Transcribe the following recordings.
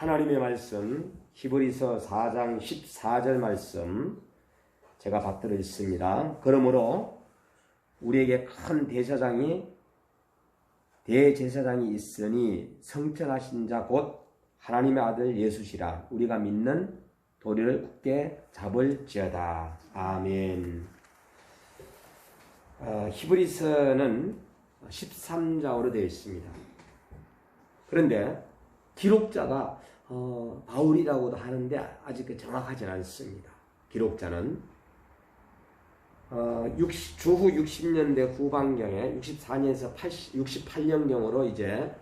하나님의 말씀 히브리서 4장 14절 말씀 제가 받들어 있습니다. 그러므로 우리에게 큰 대제사장이 대제사장이 있으니 성천하신 자 곧 하나님의 아들 예수시라 우리가 믿는 도리를 굳게 잡을지어다. 아멘. 어, 히브리서는 13장으로 되어 있습니다. 그런데 기록자가 어, 바울이라고도 하는데 아직 그 정확하진 않습니다. 기록자는 어, 60, 주후 60년대 후반경에 64년에서 80, 68년경으로 이제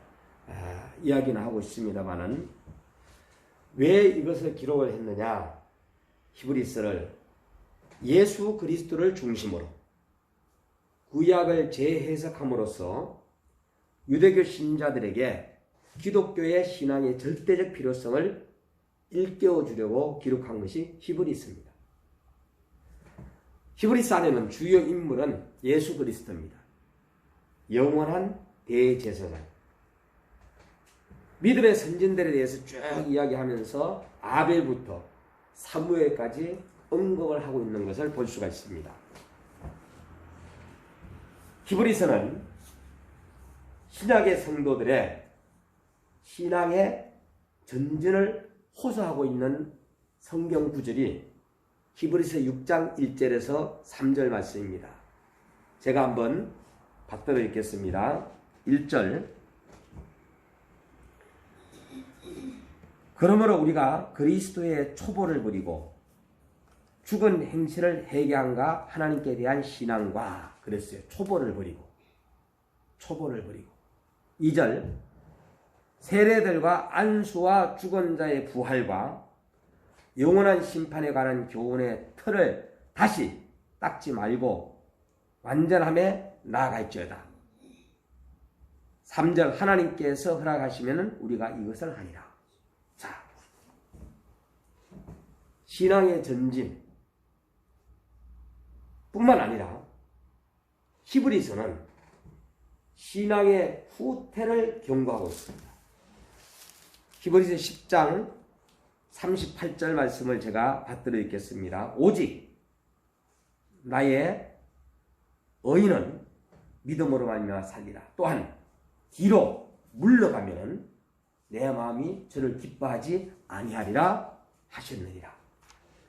아, 이야기는 하고 있습니다만은 왜 이것을 기록을 했느냐? 히브리스를 예수 그리스도를 중심으로 구약을 재해석함으로써 유대교 신자들에게 기독교의 신앙의 절대적 필요성을 일깨워 주려고 기록한 것이 히브리스입니다. 히브리스 안에는 주요 인물은 예수 그리스도입니다. 영원한 대제사장. 믿음의 선진들에 대해서 쭉 이야기하면서 아벨부터 사무엘까지 언급을 하고 있는 것을 볼 수가 있습니다. 히브리서는 신약의 성도들의 신앙의 전진을 호소하고 있는 성경 구절이 히브리서 6장 1절에서 3절 말씀입니다. 제가 한번 받들어 읽겠습니다. 1절 그러므로 우리가 그리스도의 초보를 부리고 죽은 행실을 회개함과 하나님께 대한 신앙과 그랬어요. 초보를 부리고 초보를 부리고 2절 세례들과 안수와 죽은 자의 부활과 영원한 심판에 관한 교훈의 틀을 다시 닦지 말고 완전함에 나아갈지어다. 3절 하나님께서 허락하시면 우리가 이것을 하리라. 자, 신앙의 전진 뿐만 아니라 히브리서는 신앙의 후퇴를 경고하고 있습니다. 히브리서 10장 38절 말씀을 제가 받들어 읽겠습니다. 오직 나의 의인은 믿음으로 말미암아 살리라. 또한 뒤로 물러가면 내 마음이 저를 기뻐하지 아니하리라 하셨느니라.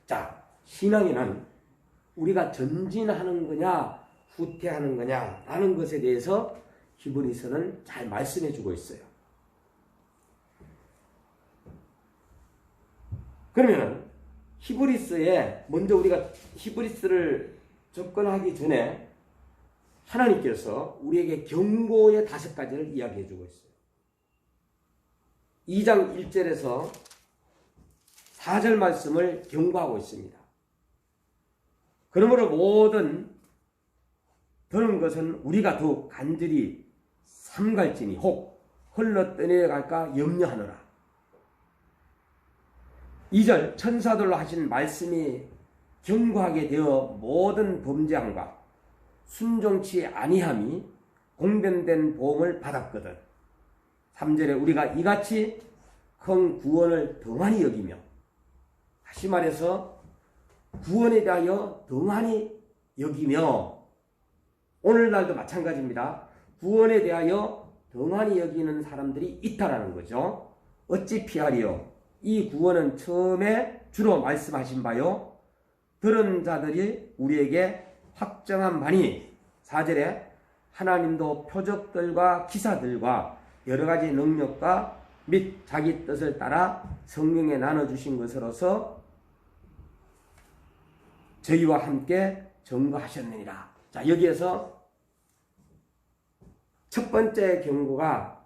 자, 신앙에는 우리가 전진하는 거냐 후퇴하는 거냐라는 것에 대해서 히브리서는 잘 말씀해 주고 있어요. 그러면은 히브리스에 먼저 우리가 히브리스를 접근하기 전에 하나님께서 우리에게 경고의 다섯 가지를 이야기해 주고 있어요. 2장 1절에서 4절 말씀을 경고하고 있습니다. 그러므로 모든 드는 것은 우리가 더욱 간절히 삼갈지니 혹 흘러 떠내려갈까 염려하노라. 2절 천사들로 하신 말씀이 경고하게 되어 모든 범죄함과 순종치 아니함이 공변된 보험을 받았거든. 3절에 우리가 이같이 큰 구원을 덩하니 여기며 다시 말해서 구원에 대하여 덩하니 여기며 오늘날도 마찬가지입니다. 구원에 대하여 덩하니 여기는 사람들이 있다라는 거죠. 어찌 피하리요? 이 구원은 처음에 주로 말씀하신 바요. 들은 자들이 우리에게 확정한 바니 4절에 하나님도 표적들과 기사들과 여러 가지 능력과 및 자기 뜻을 따라 성령에 나눠주신 것으로서 저희와 함께 증거하셨느니라. 자, 여기에서 첫 번째 경고가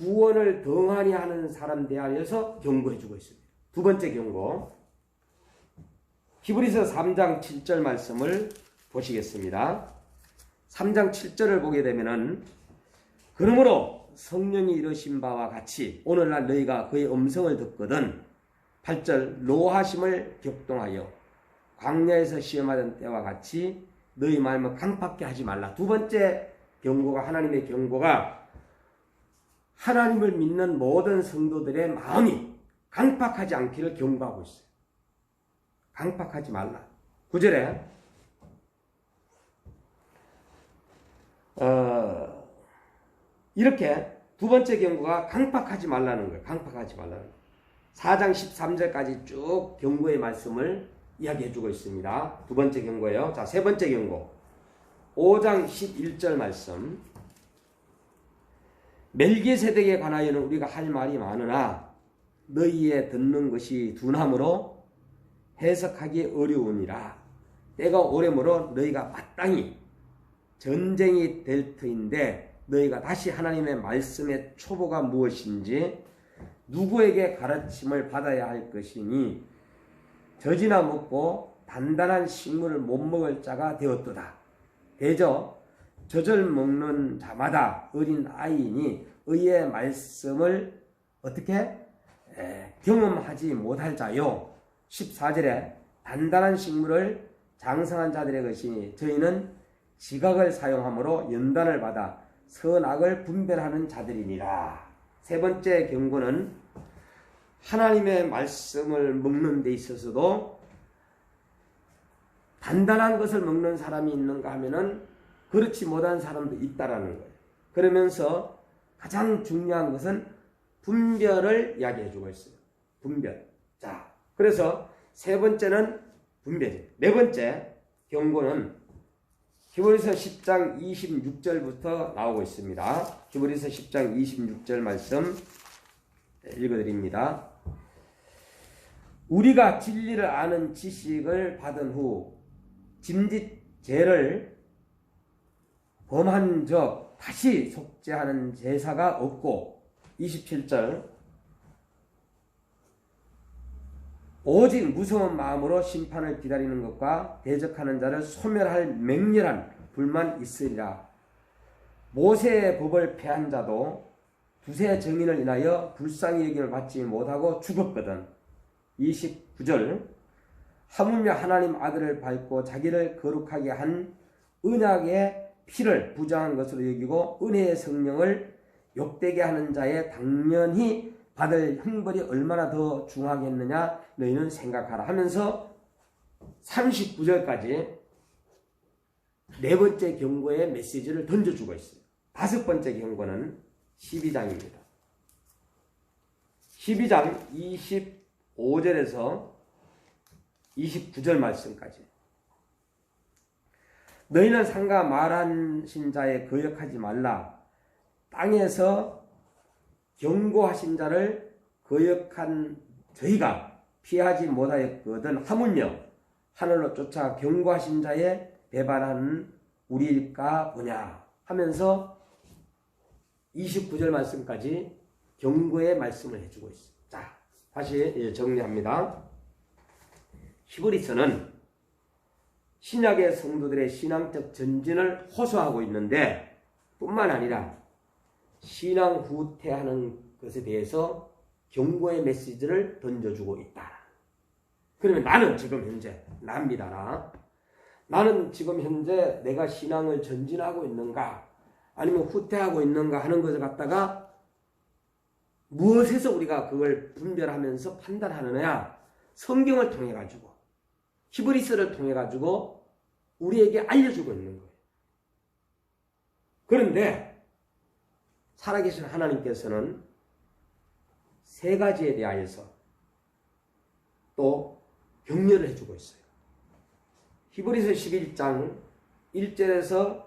구원을 덩하니 하는 사람 대하여서 경고해 주고 있습니다. 두 번째 경고. 히브리서 3장 7절 말씀을 보시겠습니다. 3장 7절을 보게 되면은 그러므로 성령이 이르신 바와 같이 오늘날 너희가 그의 음성을 듣거든 8절 노하심을 격동하여 광야에서 시험하던 때와 같이 너희 마음을 강팍게 하지 말라. 두 번째 경고가 하나님의 경고가 하나님을 믿는 모든 성도들의 마음이 강팍하지 않기를 경고하고 있어요. 강팍하지 말라. 9절에 어, 이렇게 두 번째 경고가 강팍하지 말라는 거예요. 강팍하지 말라는 거예요. 4장 13절까지 쭉 경고의 말씀을 이야기해 주고 있습니다. 두 번째 경고예요. 자, 세 번째 경고. 5장 11절 말씀. 멜기세덱에 관하여는 우리가 할 말이 많으나 너희의 듣는 것이 둔함으로 해석하기 어려우니라. 때가 오래므로 너희가 마땅히 전쟁이 될 터인데 너희가 다시 하나님의 말씀의 초보가 무엇인지 누구에게 가르침을 받아야 할 것이니 젖이나 먹고 단단한 식물을 못 먹을 자가 되었도다. 대저 젖을 먹는 자마다 어린 아이니 의의 말씀을 어떻게 에, 경험하지 못할 자요. 14절에 단단한 식물을 장성한 자들의 것이니 저희는 지각을 사용함으로 연단을 받아 선악을 분별하는 자들이니라. 세 번째 경고는 하나님의 말씀을 먹는 데 있어서도 단단한 것을 먹는 사람이 있는가 하면은 그렇지 못한 사람도 있다라는 거예요. 그러면서 가장 중요한 것은 분별을 이야기해 주고 있어요. 분별. 자, 그래서 세 번째는 분별이에요. 네 번째 경고는 히브리서 10장 26절부터 나오고 있습니다. 히브리서 10장 26절 말씀 읽어드립니다. 우리가 진리를 아는 지식을 받은 후 짐짓 죄를 범한 적 다시 속죄하는 제사가 없고 27절 오직 무서운 마음으로 심판을 기다리는 것과 대적하는 자를 소멸할 맹렬한 불만 있으리라. 모세의 법을 폐한 자도 두세 정인을 인하여 불쌍히 여김을 받지 못하고 죽었거든. 29절 하물며 하나님 아들을 밟고 자기를 거룩하게 한 언약의 피를 부정한 것으로 여기고 은혜의 성령을 욕되게 하는 자의 당연히 받을 형벌이 얼마나 더 중하겠느냐 너희는 생각하라 하면서 39절까지 네 번째 경고의 메시지를 던져주고 있어요. 다섯 번째 경고는 12장입니다. 12장 25절에서 29절 말씀까지 너희는 상가 말하신 자에 거역하지 말라 땅에서 경고하신 자를 거역한 저희가 피하지 못하였거든 하물며 하늘로 쫓아 경고하신 자의 배반하는 우리일까 보냐 하면서 29절 말씀까지 경고의 말씀을 해주고 있습니다. 자, 다시 정리합니다. 히브리서는 신약의 성도들의 신앙적 전진을 호소하고 있는데 뿐만 아니라 신앙 후퇴하는 것에 대해서 경고의 메시지를 던져주고 있다. 그러면 나는 지금 현재 납니다. 나. 나는 지금 현재 내가 신앙을 전진하고 있는가 아니면 후퇴하고 있는가 하는 것을 갖다가 무엇에서 우리가 그걸 분별하면서 판단하느냐 성경을 통해 가지고 히브리스를 통해 가지고 우리에게 알려주고 있는 거예요. 그런데 살아계신 하나님께서는 세 가지에 대하여서 또 격려를 해주고 있어요. 히브리서 11장 1절에서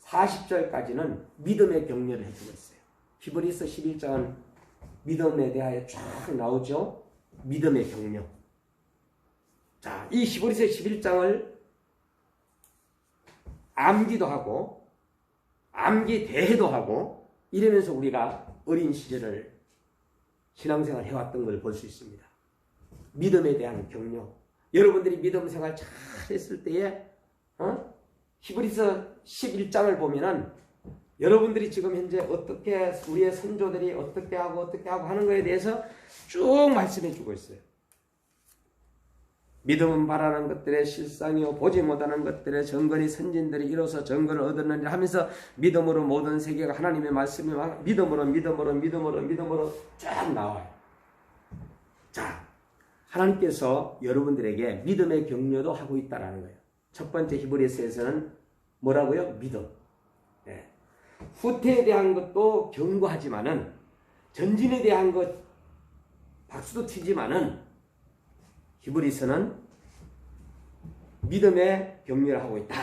40절까지는 믿음의 격려를 해주고 있어요. 히브리서 11장은 믿음에 대하여 쫙 나오죠. 믿음의 격려. 자, 이 히브리서 11장을 암기도 하고 암기 대회도 하고 이러면서 우리가 어린 시절을 신앙생활 해왔던 걸 볼 수 있습니다. 믿음에 대한 격려. 여러분들이 믿음 생활 잘 했을 때에 어? 히브리서 11장을 보면은 여러분들이 지금 현재 어떻게 우리의 선조들이 어떻게 하고 어떻게 하고 하는 것에 대해서 쭉 말씀해 주고 있어요. 믿음은 바라는 것들의 실상이요 보지 못하는 것들의 정건이 선진들이 이로써 정건을 얻었느니라 하면서 믿음으로 모든 세계가 하나님의 말씀이 막 믿음으로 믿음으로 믿음으로 믿음으로 쫙 나와요. 자, 하나님께서 여러분들에게 믿음의 격려도 하고 있다라는 거예요. 첫 번째 히브리서에서는 뭐라고요? 믿음. 예. 후퇴에 대한 것도 경고하지만은 전진에 대한 것 박수도 치지만은 히브리서는 믿음의 격려를 하고 있다.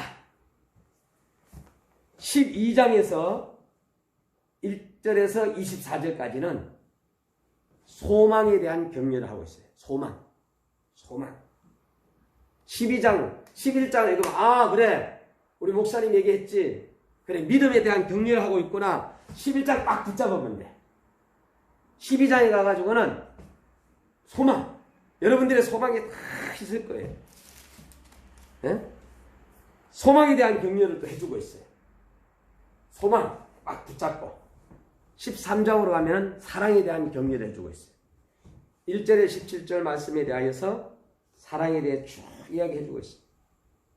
12장에서 1절에서 24절까지는 소망에 대한 격려를 하고 있어요. 소망. 소망. 12장, 11장을 읽으면, 아, 그래. 우리 목사님 얘기했지. 그래, 믿음에 대한 격려를 하고 있구나. 11장 딱 붙잡으면 돼. 12장에 가가지고는 소망. 여러분들의 소망이 다 있을 거예요. 예? 소망에 대한 격려를 또 해주고 있어요. 소망 막 붙잡고 13장으로 가면 사랑에 대한 격려를 해주고 있어요. 1절에 17절 말씀에 대하여서 사랑에 대해 쭉 이야기해주고 있어요.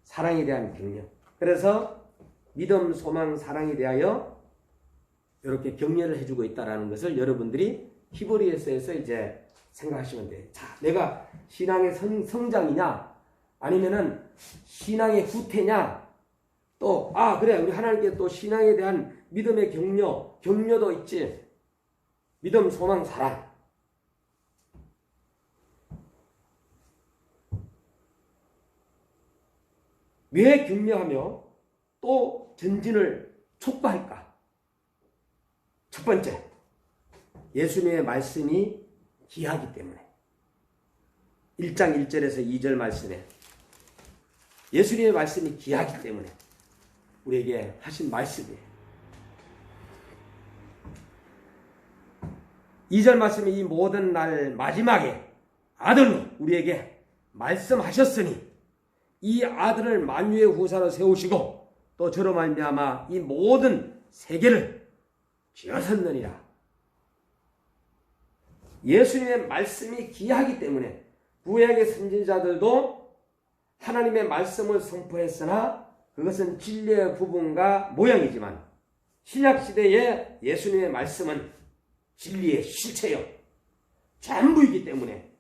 사랑에 대한 격려. 그래서 믿음, 소망, 사랑에 대하여 이렇게 격려를 해주고 있다라는 것을 여러분들이 히브리에서에서 이제 생각하시면 돼요. 자, 내가 신앙의 성, 성장이냐, 아니면은 신앙의 후퇴냐, 또, 아, 그래, 우리 하나님께 또 신앙에 대한 믿음의 격려, 격려도 있지. 믿음, 소망, 사랑. 왜 격려하며 또 전진을 촉구할까? 첫 번째, 예수님의 말씀이 귀하기 때문에. 1장 1절에서 2절 말씀에 예수님의 말씀이 귀하기 때문에 우리에게 하신 말씀이에요. 2절 말씀이 이 모든 날 마지막에 아들로 우리에게 말씀하셨으니 이 아들을 만유의 후사로 세우시고 또 저로 말미암아 이 모든 세계를 지어섰느니라. 예수님의 말씀이 귀하기 때문에 구약의 선지자들도 하나님의 말씀을 선포했으나 그것은 진리의 부분과 모양이지만 신약 시대의 예수님의 말씀은 진리의 실체요 전부이기 때문에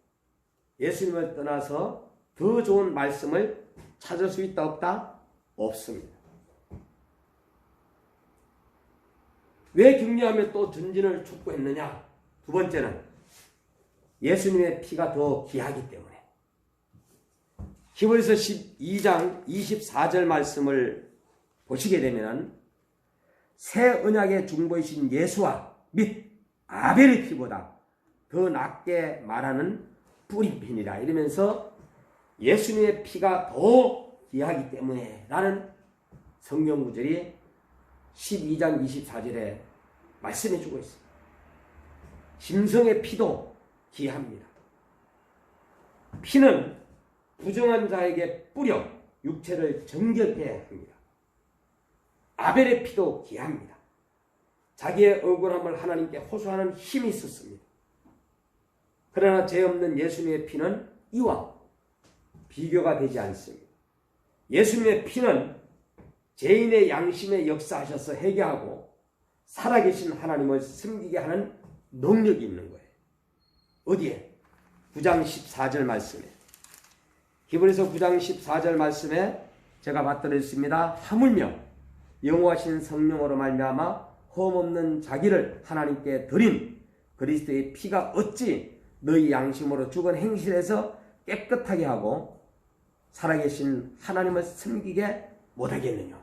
예수님을 떠나서 더 좋은 말씀을 찾을 수 있다 없다 없습니다. 왜 격려하며 또 전진을 촉구했느냐? 두 번째는 예수님의 피가 더 귀하기 때문에. 히브리서 12장 24절 말씀을 보시게 되면 새 언약의 중보이신 예수와 및 아벨의 피보다 더 낫게 말하는 뿌리핀이라 이러면서 예수님의 피가 더 귀하기 때문에 라는 성경 구절이 12장 24절에 말씀해 주고 있습니다. 심성의 피도 귀합니다. 피는 부정한 자에게 뿌려 육체를 정결케 합니다. 아벨의 피도 귀합니다. 자기의 억울함을 하나님께 호소하는 힘이 있었습니다. 그러나 죄 없는 예수님의 피는 이와 비교가 되지 않습니다. 예수님의 피는 죄인의 양심에 역사하셔서 해결하고 살아계신 하나님을 섬기게 하는 능력이 있는. 어디에? 9장 14절 말씀에. 히브리서 9장 14절 말씀에 제가 받들었습니다. 하물며 영원하신 성령으로 말미암아 험없는 자기를 하나님께 드린 그리스도의 피가 어찌 너희 양심으로 죽은 행실에서 깨끗하게 하고 살아계신 하나님을 섬기게 못하겠느냐?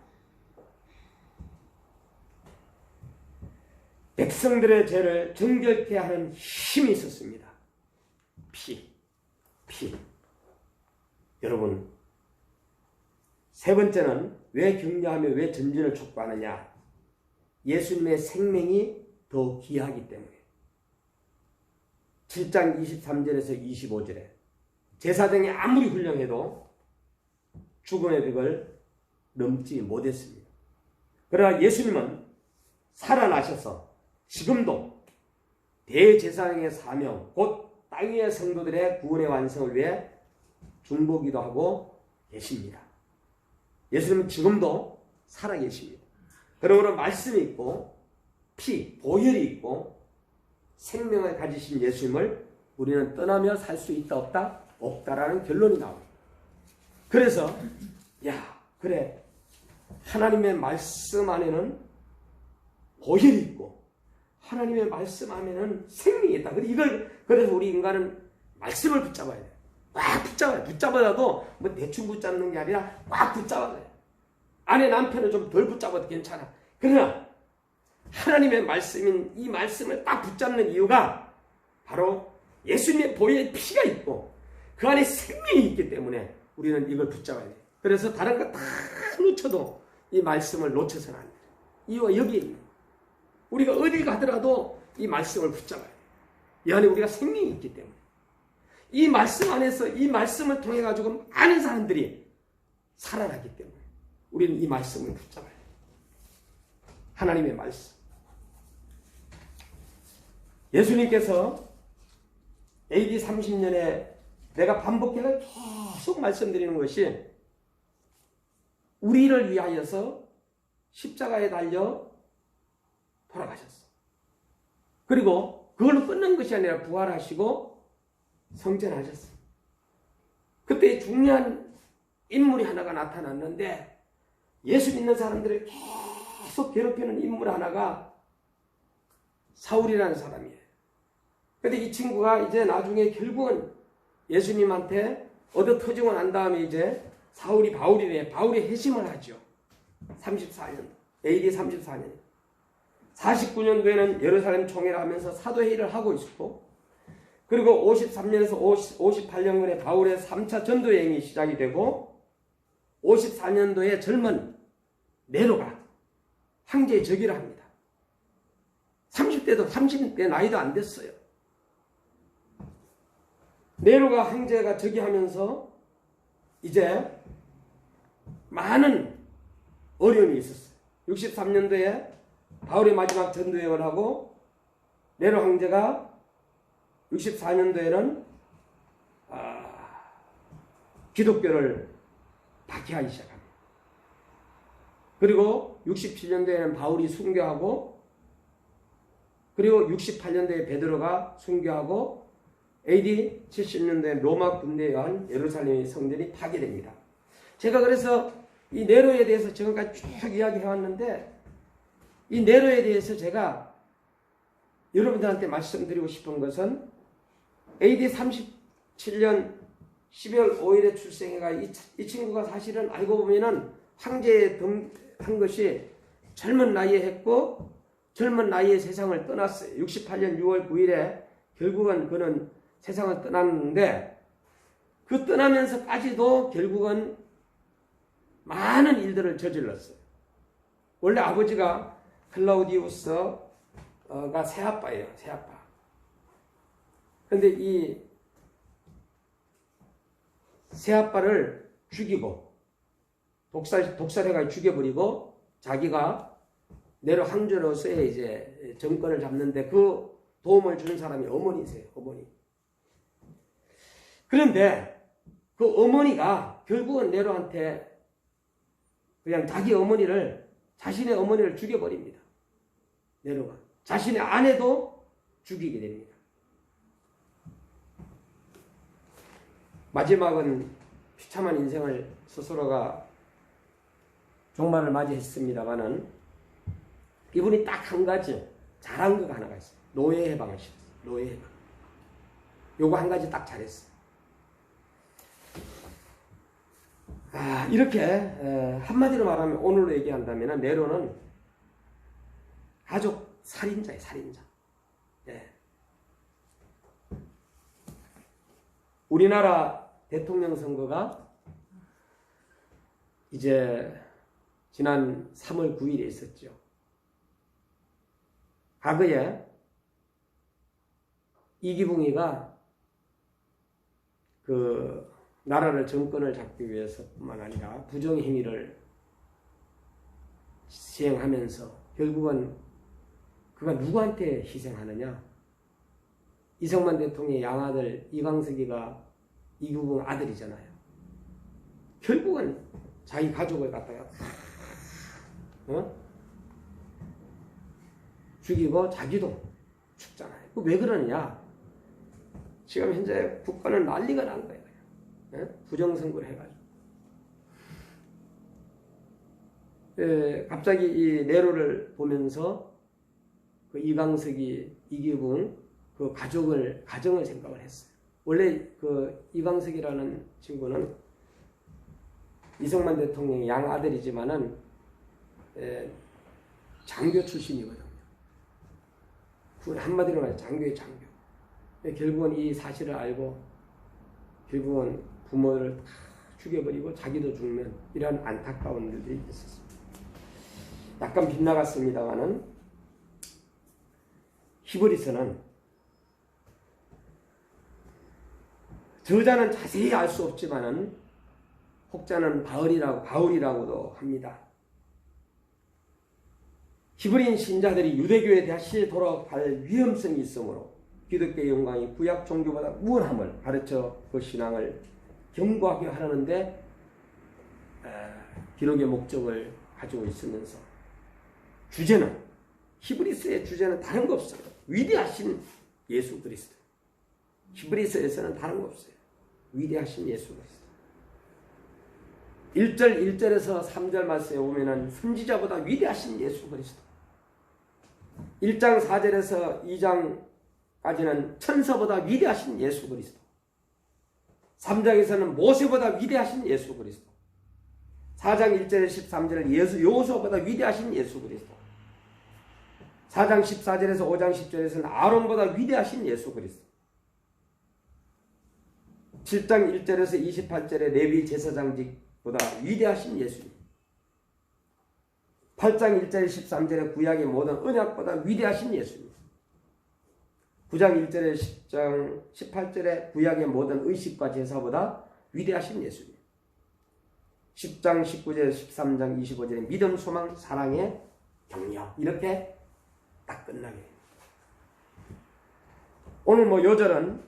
백성들의 죄를 정결케 하는 힘이 있었습니다. 피, 피. 여러분, 세 번째는 왜 격려하며 왜 전진을 촉구하느냐? 예수님의 생명이 더 귀하기 때문에. 7장 23절에서 25절에 제사장이 아무리 훌륭해도 죽음의 벽을 넘지 못했습니다. 그러나 예수님은 살아나셔서 지금도 대제사장의 사명, 곧 땅위의 성도들의 구원의 완성을 위해 중보기도 하고 계십니다. 예수님은 지금도 살아 계십니다. 그러므로 말씀이 있고 피, 보혈이 있고 생명을 가지신 예수님을 우리는 떠나며 살 수 있다 없다 없다라는 결론이 나옵니다. 그래서 야 그래 하나님의 말씀 안에는 보혈이 있고 하나님의 말씀 안에는 생명이 있다. 그래서 이걸 그래서 우리 인간은 말씀을 붙잡아야 돼. 꽉 붙잡아야 돼. 붙잡아도 뭐 대충 붙잡는 게 아니라 꽉 붙잡아야 돼. 아내 남편은 좀덜 붙잡아도 괜찮아. 그러나 하나님의 말씀인 이 말씀을 딱 붙잡는 이유가 바로 예수님의 보혈의 피가 있고 그 안에 생명이 있기 때문에 우리는 이걸 붙잡아야 돼. 그래서 다른 거 다 놓쳐도 이 말씀을 놓쳐서는 안 돼. 이유가 여기에 있는. 우리가 어디 가더라도 이 말씀을 붙잡아야 돼. 이 안에 우리가 생명이 있기 때문에. 이 말씀 안에서 이 말씀을 통해 가지고 많은 사람들이 살아나기 때문에 우리는 이 말씀을 붙잡아야 돼. 하나님의 말씀. 예수님께서 AD 30년에 내가 반복해서 계속 말씀드리는 것이 우리를 위하여서 십자가에 달려 돌아가셨어. 그리고 그걸로 끝난 것이 아니라 부활하시고 성전하셨어. 그때 중요한 인물이 하나가 나타났는데 예수 믿는 사람들을 계속 괴롭히는 인물 하나가 사울이라는 사람이에요. 근데 이 친구가 이제 나중에 결국은 예수님한테 얻어 터지고 난 다음에 이제 사울이 바울이 돼. 바울이 회심을 하죠. 34년. AD 34년. 49년도에는 예루살렘 총회를 하면서 사도회의를 하고 있었고, 그리고 53년에서 50, 58년간에 바울의 3차 전도 여행이 시작이 되고, 54년도에 젊은 네로가 황제의 즉위를 합니다. 30대도 30대 나이도 안 됐어요. 네로가 황제가 즉위하면서 이제 많은 어려움이 있었어요. 63년도에 바울의 마지막 전도여행을 하고 네로 황제가 64년도에는 아, 기독교를 박해하기 시작합니다. 그리고 67년도에는 바울이 순교하고 그리고 68년도에 베드로가 순교하고 AD 70년도에 로마 군대에 의한 예루살렘의 성전이 파괴됩니다. 제가 그래서 이 네로에 대해서 지금까지 쭉 이야기해 왔는데 이 네로에 대해서 제가 여러분들한테 말씀드리고 싶은 것은 AD 37년 12월 5일에 출생해가 이, 이 친구가 사실은 알고 보면은 황제에 등한 것이 젊은 나이에 했고 젊은 나이에 세상을 떠났어요. 68년 6월 9일에 결국은 그는 세상을 떠났는데 그 떠나면서까지도 결국은 많은 일들을 저질렀어요. 원래 아버지가 클라우디우스가 새아빠예요. 새아빠. 그런데 이 새아빠를 죽이고 독살 독살해가 죽여버리고 자기가 내로 황제로서의 이제 정권을 잡는데 그 도움을 주는 사람이 어머니세요. 어머니. 그런데 그 어머니가 결국은 네로한테 그냥 자기 어머니를 자신의 어머니를 죽여버립니다. 네로가 자신의 아내도 죽이게 됩니다. 마지막은 비참한 인생을 스스로가 종말을 맞이했습니다만은 이분이 딱 한 가지 잘한 거가 하나가 있어요. 노예 해방을 시켰어요. 노예 해방. 요거 한 가지 딱 잘했어요. 아, 이렇게 한마디로 말하면 오늘로 얘기한다면 네로는 가족 살인자예 살인자. 네. 우리나라 대통령 선거가 이제 지난 3월 9일에 있었죠. 과거에 이기붕이가 그 나라를 정권을 잡기 위해서뿐만 아니라 부정 행위를 시행하면서 결국은 그가 누구한테 희생하느냐? 이성만 대통령의 양아들 이광석이가 이구봉 아들이잖아요. 결국은 자기 가족을 갖다가 어? 죽이고 자기도 죽잖아요. 왜 그러느냐? 지금 현재 국가는 난리가 난 거예요. 예? 부정선거를 해가지고. 예, 갑자기 이 내로를 보면서 그 이광석이 이기붕 그 가족을 가정을 생각을 했어요. 원래 그 이광석이라는 친구는 이승만 대통령의 양 아들이지만은 예, 장교 출신이거든요. 그 한마디로 말해 장교의 장교. 예, 결국은 이 사실을 알고 결국은 부모를 다 죽여버리고 자기도 죽는 이런 안타까운 일들이 있었습니다. 약간 빗나갔습니다만은 히브리서는 저자는 자세히 알 수 없지만은 혹자는 바울이라고 바울이라고도 합니다. 히브리인 신자들이 유대교에 다시 돌아갈 위험성이 있으므로 기독교의 영광이 구약 종교보다 우월함을 가르쳐 그 신앙을 견고하게 하려는데 에, 기록의 목적을 가지고 있으면서 주제는 히브리스의 주제는 다른 거 없어요. 위대하신 예수 그리스도. 히브리서에서는 다른 거 없어요. 위대하신 예수 그리스도. 1절 1절에서 3절 말씀에 보면은 선지자보다 위대하신 예수 그리스도. 1장 4절에서 2장까지는 천사보다 위대하신 예수 그리스도. 3장에서는 모세보다 위대하신 예수 그리스도. 4장 1절에 13절은 예수 요소보다 위대하신 예수 그리스도. 4장 14절에서 5장 10절에서는 아론보다 위대하신 예수 그리스도. 7장 1절에서 28절에 레위 제사장직보다 위대하신 예수님. 8장 1절 13절에 구약의 모든 언약보다 위대하신 예수님. 9장 1절에 10장 18절에 구약의 모든 의식과 제사보다 위대하신 예수님. 10장 19절 13장 25절에 믿음 소망 사랑의 격려 이렇게 딱 끝나게. 오늘 뭐 요절은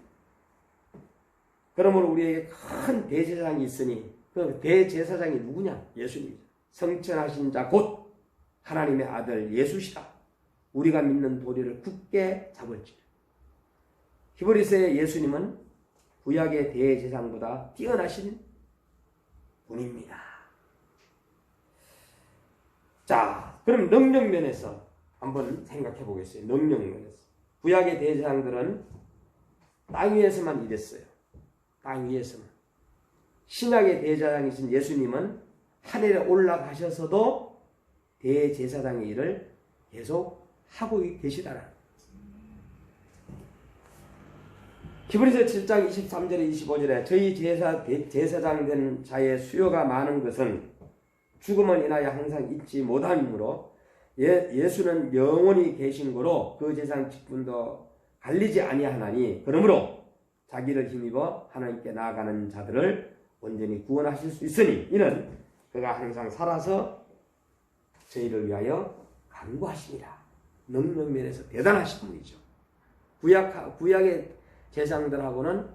그러므로 우리에게 큰 대제사장이 있으니 그 대제사장이 누구냐? 예수님. 성천하신 자 곧 하나님의 아들 예수시다. 우리가 믿는 도리를 굳게 잡을지. 히브리서의 예수님은 구약의 대제사장보다 뛰어나신 분입니다. 자, 그럼 능력 면에서 한번 생각해 보겠어요. 면에서. 구약의 대제사장들은 땅 위에서만 일했어요. 땅 위에서만. 신약의 대제사장이신 예수님은 하늘에 올라가셔서도 대제사장의 일을 계속 하고 계시다라. 히브리서 7장 23절에 25절에 저희 제사 제사장 된 자의 수요가 많은 것은 죽음은 인하여 항상 잊지 못함이므로 예, 예수는 영원히 계신 거로 그 제상 직분도 갈리지 아니하나니 그러므로 자기를 힘입어 하나님께 나아가는 자들을 온전히 구원하실 수 있으니 이는 그가 항상 살아서 저희를 위하여 간구하십니다. 능력 면에서 대단하신 분이죠. 구약 구약의 제상들하고는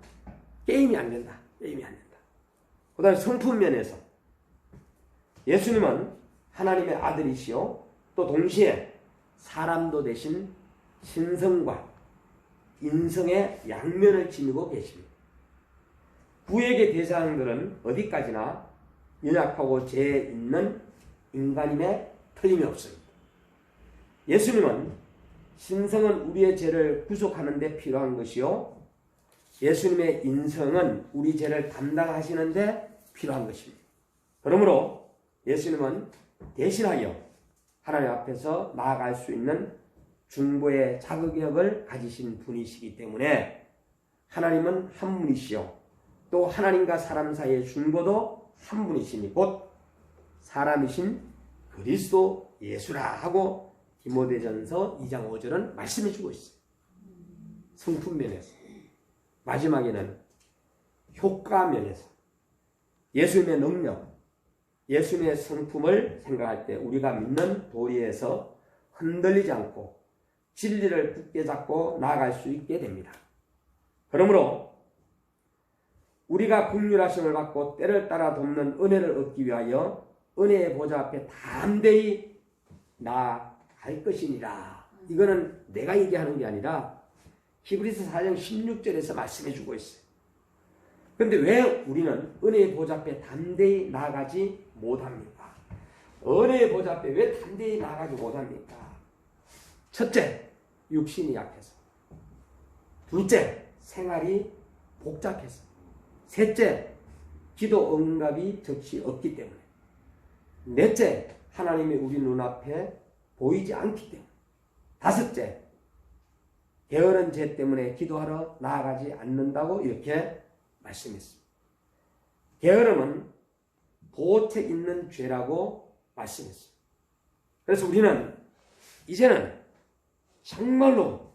게임이 안 된다. 게임이 안 된다. 그다음에 성품 면에서 예수님은 하나님의 아들이시요 또 동시에 사람도 되신 신성과 인성의 양면을 지니고 계십니다. 구약의 대상들은 어디까지나 연약하고 죄 있는 인간임에 틀림이 없습니다. 예수님은 신성은 우리의 죄를 구속하는 데 필요한 것이요. 예수님의 인성은 우리 죄를 담당하시는 데 필요한 것입니다. 그러므로 예수님은 대신하여 하나님 앞에서 나아갈 수 있는 중보의 자격을 가지신 분이시기 때문에 하나님은 한 분이시요. 또 하나님과 사람 사이의 중보도 한 분이시니 곧 사람이신 그리스도 예수라 하고 디모데전서 2장 5절은 말씀해 주고 있어요. 성품 면에서. 마지막에는 효과 면에서 예수님의 능력, 예수님의 성품을 생각할 때 우리가 믿는 도리에서 흔들리지 않고 진리를 굳게 잡고 나아갈 수 있게 됩니다. 그러므로 우리가 국률하심을 받고 때를 따라 돕는 은혜를 얻기 위하여 은혜의 보좌 앞에 담대히 나아갈 것이니라. 이거는 내가 얘기하는 게 아니라 히브리서 4장 16절에서 말씀해 주고 있어요. 근데 왜 우리는 은혜의 보좌 앞에 담대히 나가지 못합니까? 은혜의 보좌 앞에 왜 담대히 나가지 못합니까? 첫째, 육신이 약해서. 둘째, 생활이 복잡해서. 셋째, 기도 응답이 적시 없기 때문에. 넷째, 하나님이 우리 눈앞에 보이지 않기 때문에. 다섯째, 게으른 죄 때문에 기도하러 나아가지 않는다고 이렇게 말씀했습니다. 게으름은 보책 있는 죄라고 말씀했어요. 그래서 우리는 이제는 정말로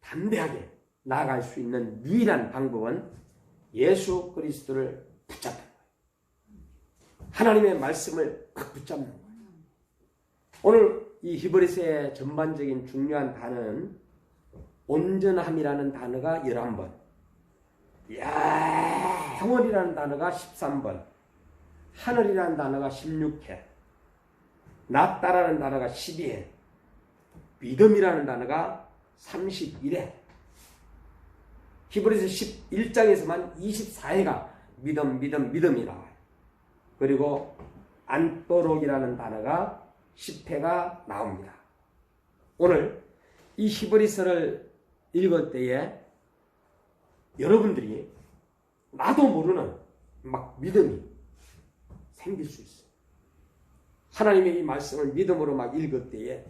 담대하게 나아갈 수 있는 유일한 방법은 예수 그리스도를 붙잡는 거예요. 하나님의 말씀을 딱 붙잡는 거예요. 오늘 이 히브리서의 전반적인 중요한 단어는 온전함이라는 단어가 11번, 야, 영원이라는 단어가 13번, 하늘이라는 단어가 16회, 낫다라는 단어가 12회, 믿음이라는 단어가 31회, 히브리서 11장에서만 24회가 믿음, 믿음, 믿음이 나와요. 그리고 안토록이라는 단어가 10회가 나옵니다. 오늘 이 히브리서를 읽을 때에 여러분들이 나도 모르는 막 믿음이 생길 수 있어요. 하나님의 이 말씀을 믿음으로 막 읽을 때에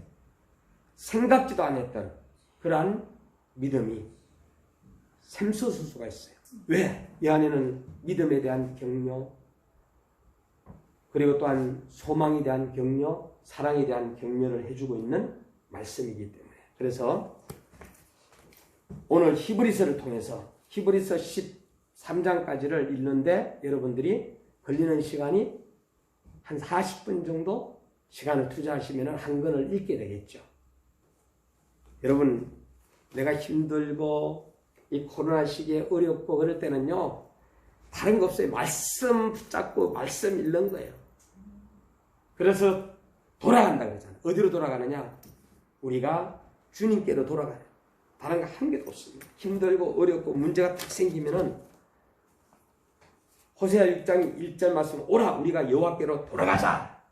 생각지도 않았던 그러한 믿음이 샘솟을 수가 있어요. 왜? 이 안에는 믿음에 대한 격려, 그리고 또한 소망에 대한 격려, 사랑에 대한 격려를 해주고 있는 말씀이기 때문에. 그래서 오늘 히브리서를 통해서 히브리서 13장까지를 읽는데 여러분들이 걸리는 시간이 한 40분 정도 시간을 투자하시면 한 권을 읽게 되겠죠. 여러분, 내가 힘들고 이 코로나 시기에 어렵고 그럴 때는요, 다른 거 없어요. 말씀 붙잡고 말씀 읽는 거예요. 그래서 돌아간다 그러잖아요. 어디로 돌아가느냐? 우리가 주님께로 돌아가요. 다른 거 한 개도 없습니다. 힘들고 어렵고 문제가 딱 생기면은 호세아 6장 1절 말씀 오라 우리가 여호와께로 돌아가자.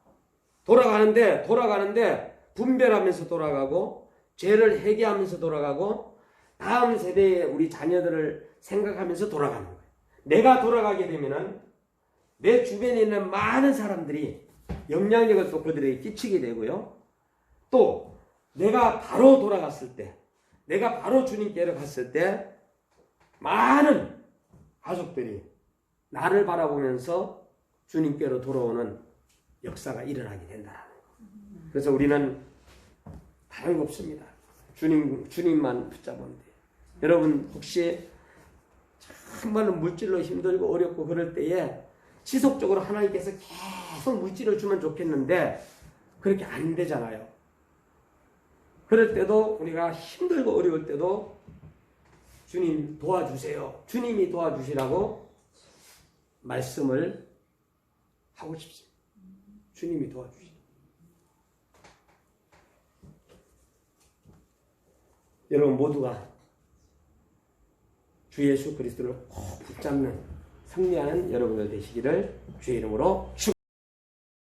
돌아가는데 돌아가는데 분별하면서 돌아가고 죄를 회개하면서 돌아가고 다음 세대의 우리 자녀들을 생각하면서 돌아가는 거예요. 내가 돌아가게 되면은 내 주변에 있는 많은 사람들이 영향력을 또 그들에게 끼치게 되고요. 또 내가 바로 돌아갔을 때, 내가 바로 주님께로 갔을 때 많은 가족들이 나를 바라보면서 주님께로 돌아오는 역사가 일어나게 된다는 거. 그래서 우리는 다른 거 없습니다. 주님 주님만 붙잡으면 돼요. 여러분 혹시 정말로 물질로 힘들고 어렵고 그럴 때에 지속적으로 하나님께서 계속 물질을 주면 좋겠는데 그렇게 안 되잖아요. 그럴 때도 우리가 힘들고 어려울 때도 주님 도와주세요. 주님이 도와주시라고 말씀을 하고 싶습니다. 주님이 도와주시. 여러분 모두가 주 예수 그리스도를 꼭 붙잡는 승리하는 여러분들 되시기를 주의 이름으로 축.